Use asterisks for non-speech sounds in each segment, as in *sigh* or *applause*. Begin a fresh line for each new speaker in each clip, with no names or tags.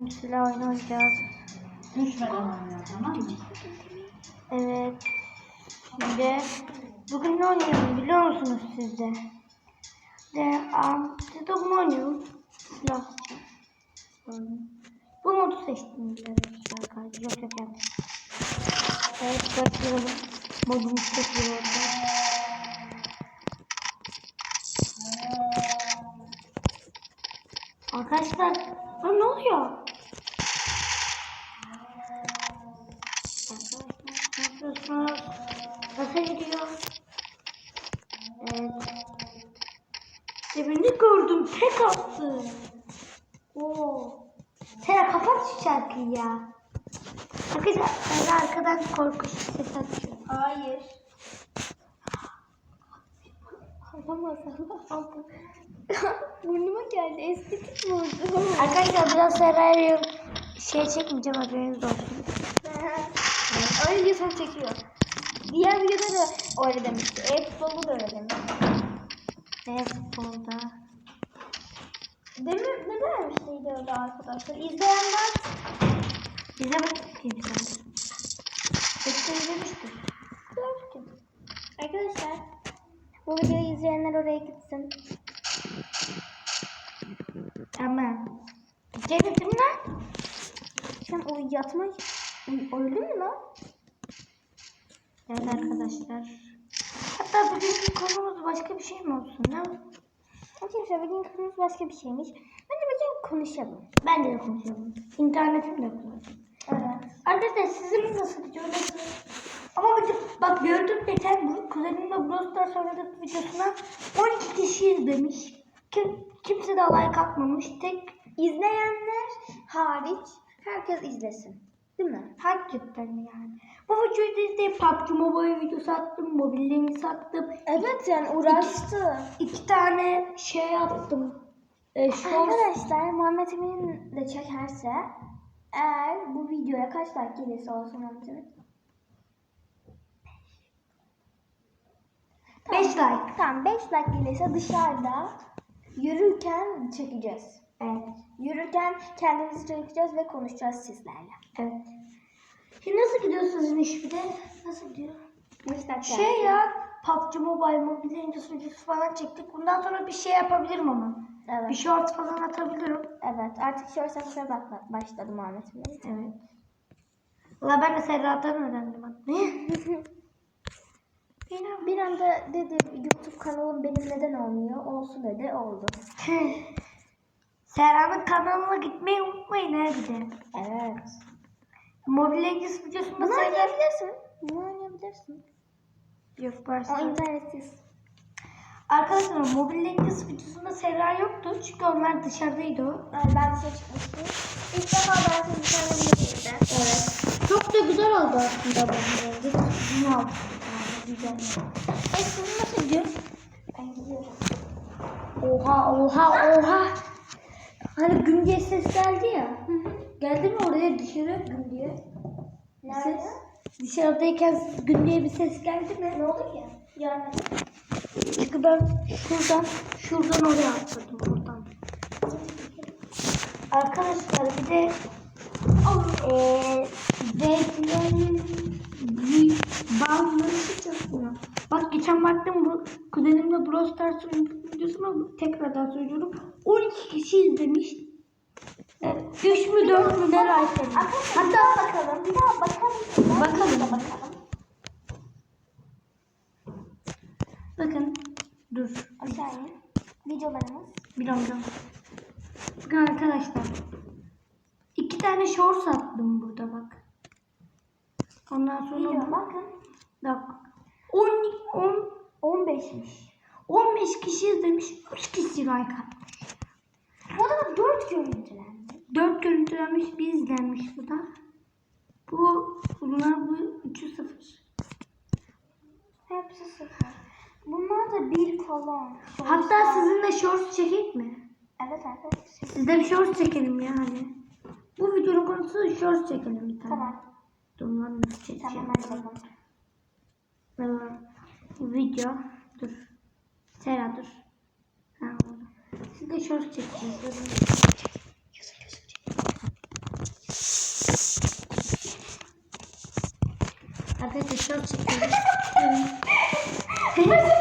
Silah oyunu oynayacağız.
Düşmeden oynayalım tamam mı?
Evet. Şimdi bugün ne oynayalım biliyor musunuz siz de? De, um, siz de bunu oynayalım. Silah. Bu modu seçtim. Arkadaşlar. Yok yok yok. Evet başlayalım. Modumuz oldu. Arkadaşlar ha, ne oluyor? Ya. Arkadaşlar arkadan korkunç ses açıyor.
Hayır.
Alamaz Allah. Burnuma geldi. Estetik vurdu. Arkadaşlar biraz Serra'yı şey çekmeyeceğim haberiniz olsun.
Öyle videosunu çekiyor. Diğer videoda da öyle demişti. E-futbolda da öyle demişti.
Ne futbolda?
Demir ne demiştiydi öyle arkadaşlar? İzleyenler
Bak kimse. Hepsi izlemiştir.
görsün. Arkadaşlar bu videoyu izleyenler oraya gitsin.
Tamam. Cennetim lan.
Sen o yatma öldü mü lan?
Evet arkadaşlar. Hatta bugünkü konumuz başka bir şey mi olsun? Ne?
Arkadaşlar bugün konumuz başka bir şeymiş. Bence bugün konuşalım.
Bence de konuşalım. İnternetim de kullanıyorum. Arkadaşlar sizin nasıl? Nasıl? Ama bak gördüm geçen bu kuzenimle Brawl Stars oynadık videosuna 12 kişi izlemiş. Kim, kimse de like atmamış. Tek
İzleyenler hariç herkes izlesin. Değil mi?
hakikaten yani. Bu videoyu izleyip PUBG Mobile videosu attım. Mobilini sattım.
Evet yani uğraştı.
İki tane şey attım. E.
Arkadaşlar Muhammed Emin de çekerse eğer bu videoya kaç like gelirse olsun Emin.
5 like.
Tamam 5 like gelirse dışarıda yürürken çekeceğiz.
Evet.
Yürürken kendimizi çekeceğiz ve konuşacağız sizlerle.
Evet. Şimdi nasıl gidiyor sizin iş bir de? Nasıl gidiyor?
5 dakika.
Şey ya PUBG Mobile Mobile videosu falan çektik. Bundan sonra bir şey yapabilirim ama.
Evet.
Bir short falan atabilirim.
Evet artık short satmaya bak- başladı Muhammed Emin.
Evet. Valla ben de Serra'dan öğrendim atmayı. *laughs*
Bir, bir anda dedi YouTube kanalım benim neden olmuyor? Olsun dedi oldu. *laughs*
Serra'nın kanalına gitmeyi unutmayın ha bir de.
Evet.
Mobile Legends videosunda
Bunu oynayabilirsin. Bunu oynayabilirsin.
Yok
O
başta.
internetsiz.
Arkadaşlar Mobile Legends videosunda Serra yoktu. Çünkü onlar dışarıdaydı.
Evet, ben dışarı çıkmıştım. İlk defa ben video çektim.
Evet. Çok da güzel oldu aslında bu Mobile Legends. Aldım. Yani güzel. E sizin nasıl gidiyor?
Ben gidiyorum.
Oha oha oha. Hani gün diye ses geldi ya. Geldi mi oraya dışarı gün diye?
Nerede?
Ses. Dışarıdayken gün diye bir ses geldi mi?
Ne oldu ki? Gelmedi.
Çünkü ben şuradan şuradan oraya atladım buradan. Arkadaşlar bir de eee zeytinlerin bir bağımlısı çalışmıyor. Bak geçen baktım bu kuzenimle Brawl Stars videosunu tekrardan söylüyorum. 12 kişi izlemiş. Evet, 3 mü 4 mü ne like
daha bakalım. Bir daha bakalım.
Bakalım.
Bakalım.
Bakın dur
Aşağıya. Videolarımız.
Birazdan. Bakın arkadaşlar. iki tane shorts attım burada bak. Ondan sonra
Video bakın.
bak. 10 10
15'miş.
15 kişi izlemiş, 3 kişi like atmış.
Bu da 4 görüntülendi.
4 görüntülenmiş, 1 izlenmiş bu da. Bu bunlar bu 3'ü 0.
Hepsi sıfır. Bunlar da bir kolon.
Hatta sizinle shorts çekeyim mi?
Evet arkadaşlar.
Sizde bir shorts çekelim ya hani. Bu videonun konusu shorts çekelim bir tane.
Tamam.
Dur lan çekeceğim?
Tamam hadi bakalım.
Tamam. Video. Dur. Sera dur. Ha oldu. Sizde shorts çekeceğiz. Dur. Arkadaşlar çok çekiyoruz. *laughs*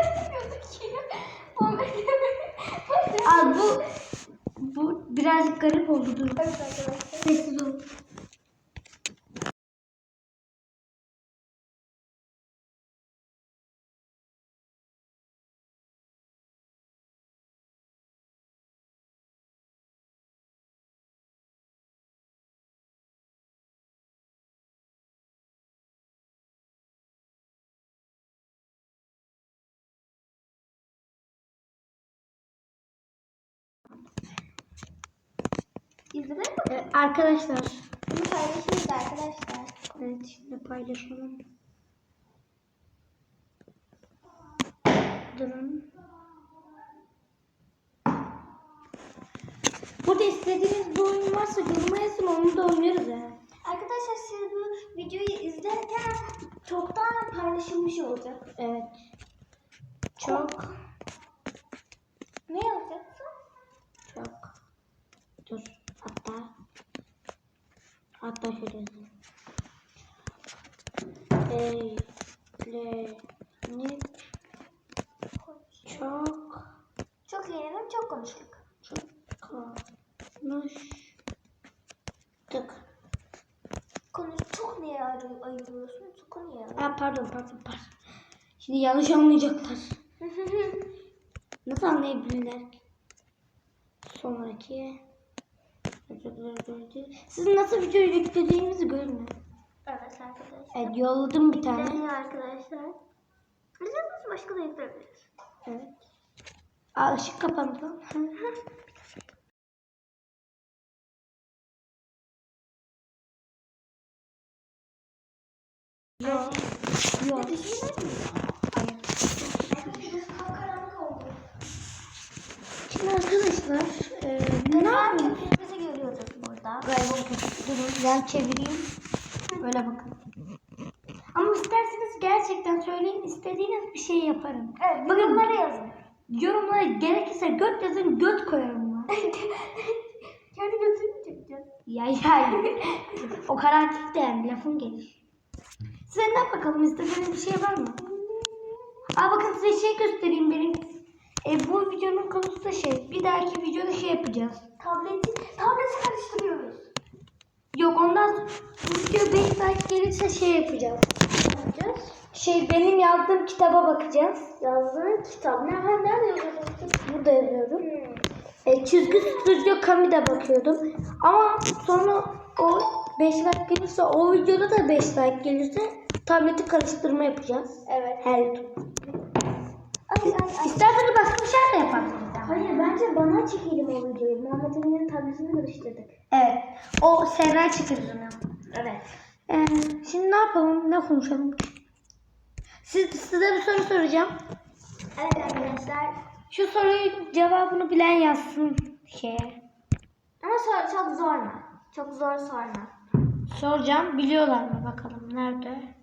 bu birazcık garip oldu dur. Sessiz ol.
İzlemeyi mi?
Ee, arkadaşlar.
Bunu paylaşırız arkadaşlar.
Evet şimdi paylaşalım. Durun. Burada istediğiniz bir oyun varsa yoruma yazın onu da oynarız ha.
Arkadaşlar siz bu videoyu izlerken çoktan paylaşılmış olacak.
Evet. Çok
Ne yazacaksın?
çok. Dur hatta hatta şöyle yazayım. Eğlenip çok
Çok eğlendim, çok konuştuk.
çok konuştuk.
Konuş çok neye ayırıyorsun? Çok konuya.
Aa, pardon pardon pardon. Şimdi yanlış anlayacaklar. *laughs* Nasıl anlayabilirler ki? Sonraki Sizin nasıl video yüklediğinizi görün.
evet arkadaşlar.
Evet yolladım bir tane.
Yükleniyor arkadaşlar. İzliyorsanız başka da yükleyebiliriz.
Evet. Aa ışık kapandı. Yok. Yok. Şimdi arkadaşlar e, ne yapayım?
Bizi görüyoruz burada.
Böyle durun ben çevireyim. Böyle bakın. Ama isterseniz gerçekten söyleyin istediğiniz bir şey yaparım.
Evet,
Bakın
yorumlara yazın.
yorumlara gerekirse göt yazın göt koyarım ben. *laughs*
Kendi götünü çekeceğiz.
ya ya. o karantik de yani lafın gelir. Size ne bakalım istediğiniz bir şey var mı? Aa bakın size şey göstereyim benim. E, bu videonun konusu da şey. Bir dahaki videoda şey yapacağız.
Tableti, tableti karıştırıyoruz.
Yok ondan bu video 5 like gelirse şey yapacağız.
Ne yapacağız?
Şey benim yazdığım kitaba bakacağız.
Yazdığın kitap. Nerede, nerede yazıyorsun?
Burada yazıyorum. E, çizgi stüdyo Kami'de bakıyordum. Ama sonra o 5 like gelirse o videoda da 5 like gelirse tableti karıştırma yapacağız.
Evet.
Her
Ay, ay, ay.
İsterseniz başka bir şey de yaparsınız.
Hayır bence bana çekelim o videoyu. Muhammed Emin'in tabletini karıştırdık.
Evet. O Serra çıkarır
Evet.
Ee, şimdi ne yapalım? Ne konuşalım? Siz, size bir soru soracağım.
Evet arkadaşlar.
Şu soruyu cevabını bilen yazsın şeye.
Ama sor, çok zor mu? Çok zor sorma.
Soracağım. Biliyorlar mı bakalım? Nerede?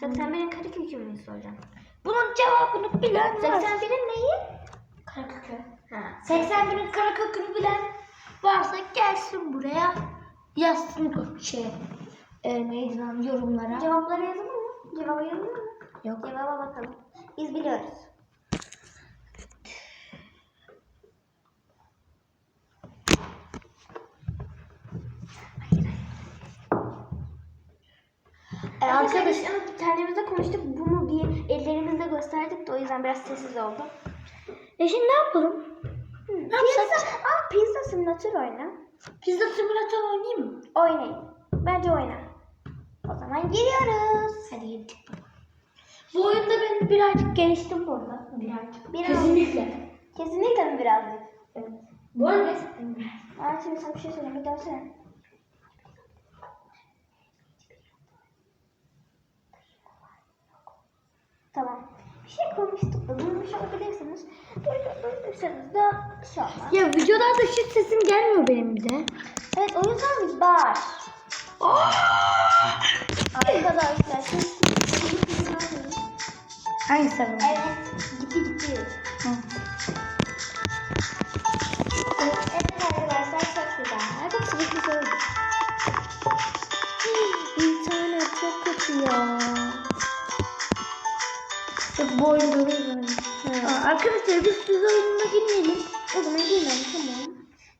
81'in karekökü mü soracağım?
Bunun cevabını bilen var.
81'in neyi?
Karakökü.
Ha.
81'in karakökünü bilen varsa gelsin buraya yazsın şey. E, neydi lan yorumlara.
Cevapları yazılır mı? Cevabı yazılır mı?
Yok.
Cevaba bakalım. Biz biliyoruz.
E, arkadaş
Arkadaşlar kendimizde konuştuk. Bunu bir ellerimizle gösterdik de o yüzden biraz sessiz oldu.
e şimdi ne yapalım?
Ne
yapsak?
Pizza, aa, pizza simülatör oyna.
Pizza simülatör oynayayım mı?
Oynayın. Bence oyna. Zaman giriyoruz.
Hadi gittik. Bu oyunda ben birazcık geliştim bu arada. Birazcık.
Biraz.
Kesinlikle.
Kesinlikle mi birazcık?
Evet. Bu arada
Aa, şimdi sana bir şey söyleyeyim. Bir dönsene. Tamam. Bir şey konuştuk da duymuş olabilirsiniz. Duyduysanız da bir şey olmaz.
ya videolarda hiç sesim gelmiyor benim bir de.
Evet o yüzden var. Arkadaşlar şimdi
Hangi sarı?
Evet. Gitti gitti. Hı. Evet arkadaşlar çok güzel. Hadi çubuk güzel. İnternet çok kötü
ya. Çok boyun duruyor. Arkadaşlar biz siz oyununa girmeyelim.
O zaman girmeyelim tamam.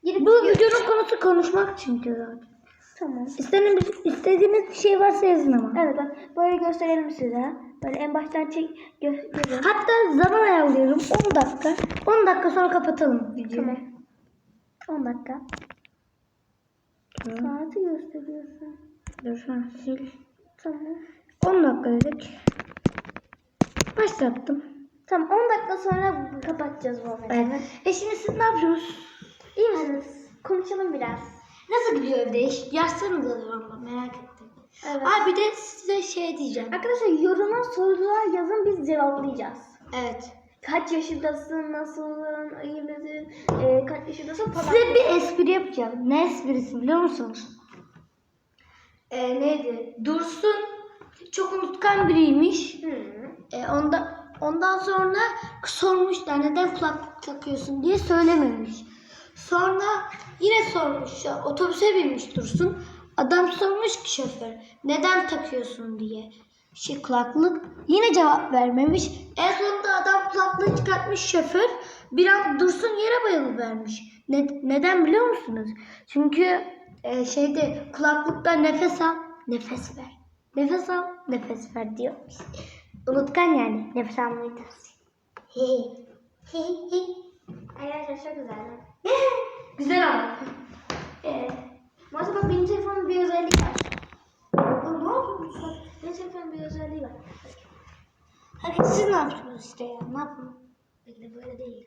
Girip
Bu videonun konusu konuşmak çünkü zaten.
Tamam.
İstediğiniz, istediğiniz bir şey varsa yazın ama.
Evet bak böyle gösterelim size. Böyle en baştan çek gösterelim.
Hatta zaman ayarlıyorum 10 dakika. 10 dakika sonra kapatalım videoyu.
Tamam. 10 dakika.
Tamam.
Saati gösteriyorsun.
Dur ha, sil.
Tamam.
10 dakika dedik. Başlattım.
Tamam 10 dakika sonra kapatacağız bu arada.
Evet. E şimdi siz ne yapıyorsunuz?
İyi misiniz? Konuşalım biraz.
Nasıl gidiyor evde iş? Yazsanıza valla merak ettim.
Evet.
Aa bir de size şey diyeceğim.
Arkadaşlar yoruma sorular yazın biz cevaplayacağız.
Evet.
Kaç yaşındasın, nasılsın, iyi misin, e, kaç yaşındasın falan.
Size bir espri yapacağım. Ne esprisi biliyor musunuz? Ee, neydi? Dursun çok unutkan biriymiş.
Hı.
Ee, onda, ondan sonra sormuşlar neden kulaklık takıyorsun diye söylememiş. Sonra yine sormuş ya, otobüse binmiş Dursun. Adam sormuş ki şoför neden takıyorsun diye. Şey kulaklık yine cevap vermemiş. En sonunda adam kulaklığı çıkartmış şoför. Bir an Dursun yere bayılı vermiş. Ne, neden biliyor musunuz? Çünkü e, şeyde kulaklıkta nefes al, nefes ver. Nefes al, nefes ver diyor. Unutkan yani. Nefes almayı tavsiye. *laughs*
Arkadaşlar çok güzel.
Güzel ama. Ee,
Maalesef bak benim telefonumda bir özellik var. Ne oldu? Benim telefonumda bir özelliği var.
hadi siz ne yapıyorsunuz işte ya? Ne yapın?
Bekle böyle değil.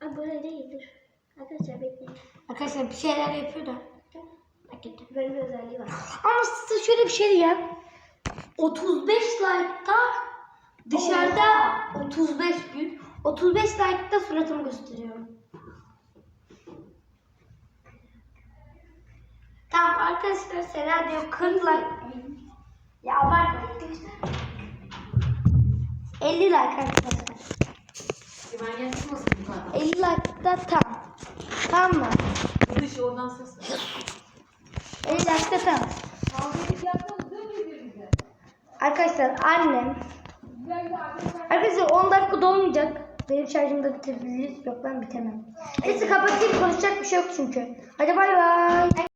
Ay böyle değildir. Arkadaşlar bekleyin.
Arkadaşlar bir şeyler yapıyor da. Bakın.
Böyle bir özelliği var.
Ama size şöyle bir şey diyeyim. 35 like'ta dışarıda 35 gün. 35 like'ta suratımı gösteriyorum. Tamam arkadaşlar Sena diyor 40 like. Ya abartmayın. 50 like arkadaşlar.
Güven çıkmasın bu kadar.
50 like'da tam. Tamam mı?
Bu dışı oradan ses ver.
50 like'da tam. Arkadaşlar annem Arkadaşlar 10 dakika dolmayacak. Benim şarjımda bitebilir. Yok ben bitemem. Neyse kapatayım konuşacak bir şey yok çünkü. Hadi bay bay.